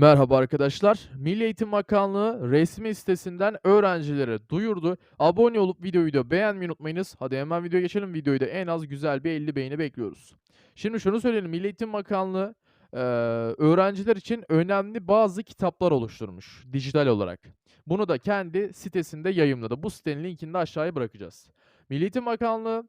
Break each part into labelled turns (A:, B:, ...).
A: Merhaba arkadaşlar. Milli Eğitim Bakanlığı resmi sitesinden öğrencilere duyurdu. Abone olup videoyu da beğenmeyi unutmayınız. Hadi hemen videoya geçelim. Videoyu da en az güzel bir 50 beğeni bekliyoruz. Şimdi şunu söyleyelim. Milli Eğitim Bakanlığı öğrenciler için önemli bazı kitaplar oluşturmuş dijital olarak. Bunu da kendi sitesinde yayımladı. Bu sitenin linkini de aşağıya bırakacağız. Milli Eğitim Bakanlığı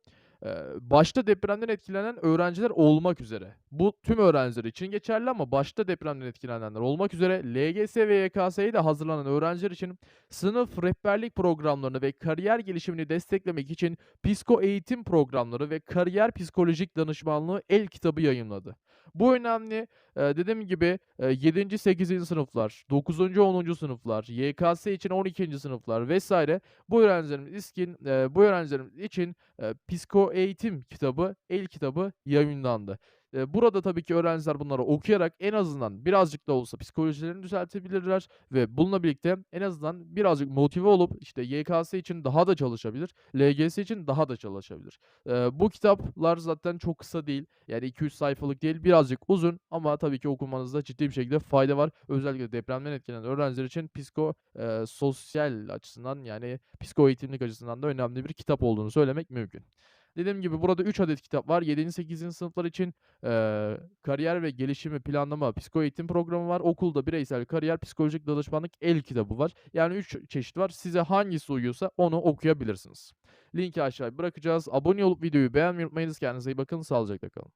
A: başta depremden etkilenen öğrenciler olmak üzere. Bu tüm öğrenciler için geçerli ama başta depremden etkilenenler olmak üzere LGS ve YKS'ye de hazırlanan öğrenciler için sınıf rehberlik programlarını ve kariyer gelişimini desteklemek için psiko eğitim programları ve kariyer psikolojik danışmanlığı el kitabı yayımladı. Bu önemli. Eee, dediğim gibi eee, 7. 8. sınıflar, 9. 10. sınıflar, YKS için 12. sınıflar vesaire bu öğrencilerimiz için, eee, bu öğrencilerimiz için eee, psiko eğitim kitabı, el kitabı yayımlandı. Burada tabii ki öğrenciler bunları okuyarak en azından birazcık da olsa psikolojilerini düzeltebilirler ve bununla birlikte en azından birazcık motive olup işte YKS için daha da çalışabilir, LGS için daha da çalışabilir. Bu kitaplar zaten çok kısa değil. Yani 200 sayfalık değil, birazcık uzun ama tabii ki okumanızda ciddi bir şekilde fayda var. Özellikle depremden etkilenen öğrenciler için psiko sosyal açısından yani psiko eğitimlik açısından da önemli bir kitap olduğunu söylemek mümkün. Dediğim gibi burada 3 adet kitap var. 7. 8. sınıflar için eee, kariyer ve gelişimi planlama psiko eğitim programı var. Okulda bireysel kariyer psikolojik danışmanlık el kitabı var. Yani 3 çeşit var. Size hangisi uyuyorsa onu okuyabilirsiniz. Linki aşağıya bırakacağız. Abone olup videoyu beğenmeyi unutmayınız. Kendinize iyi bakın. Sağlıcakla kalın.